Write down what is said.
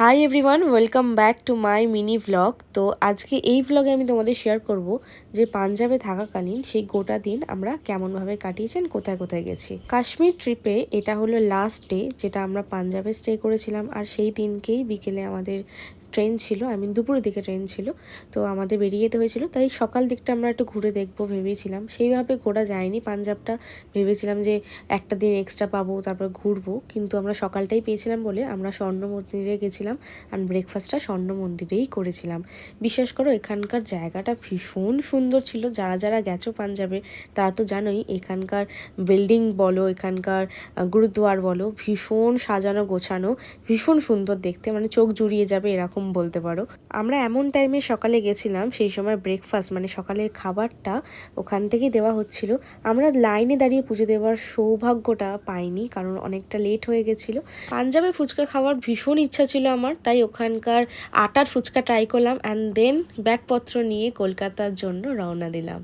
Hi everyone welcome back to my mini vlog তো আজকে এই ভ্লগে আমি তোমাদের শেয়ার করব যে পাঞ্জাবে থাকাকালীন সেই গোটা দিন আমরা কেমনভাবে কাটিয়েছেন কোথায় কোথায় গেছি। কাশ্মীর ট্রিপে এটা হলো লাস্ট ডে যেটা আমরা পাঞ্জাবে স্টে করেছিলাম। আর সেই দিনকেই বিকেলে আমাদের ট্রেন ছিল আই মিন দুপুরের দিকে ট্রেন ছিল, তো আমাদের বেরিয়ে যেতে হয়েছিল। তাই সকাল দিকটা আমরা একটু ঘুরে দেখব ভেবেছিলাম। সেইভাবে ঘোরা যায়নি, পাঞ্জাবটা ভেবেছিলাম যে একটা দিন এক্সট্রা পাবো, তারপর ঘুরবো। কিন্তু আমরা সকালটাই পেয়েছিলাম বলে আমরা স্বর্ণ মন্দিরে গেছিলাম আর ব্রেকফাস্টটা স্বর্ণ মন্দিরেই করেছিলাম। বিশ্বাস করো, এখানকার জায়গাটা ভীষণ সুন্দর ছিল। যারা যারা গেছো পাঞ্জাবে, তারা তো জানোই, এখানকার বিল্ডিং বলো, এখানকার গুরুদুয়ার বলো, ভীষণ সাজানো গোছানো, ভীষণ সুন্দর দেখতে। মানে চোখ জুড়িয়ে যাবে এরকম বলতে পারো। আমরা এমন টাইমে সকালে গেছিলাম, সেই সময় ব্রেকফাস্ট মানে সকালের খাবারটা ওখান থেকেই দেওয়া হচ্ছিল। আমরা লাইনে দাঁড়িয়ে পুজো দেওয়ার সৌভাগ্যটা পাইনি, কারণ অনেকটা লেট হয়ে গেছিল। পাঞ্জাবে ফুচকা খাওয়ার ভীষণ ইচ্ছা ছিল আমার, তাই ওখানকার আটার ফুচকা ট্রাই করলাম অ্যান্ড দেন ব্যাগপত্র নিয়ে কলকাতার জন্য রওনা দিলাম।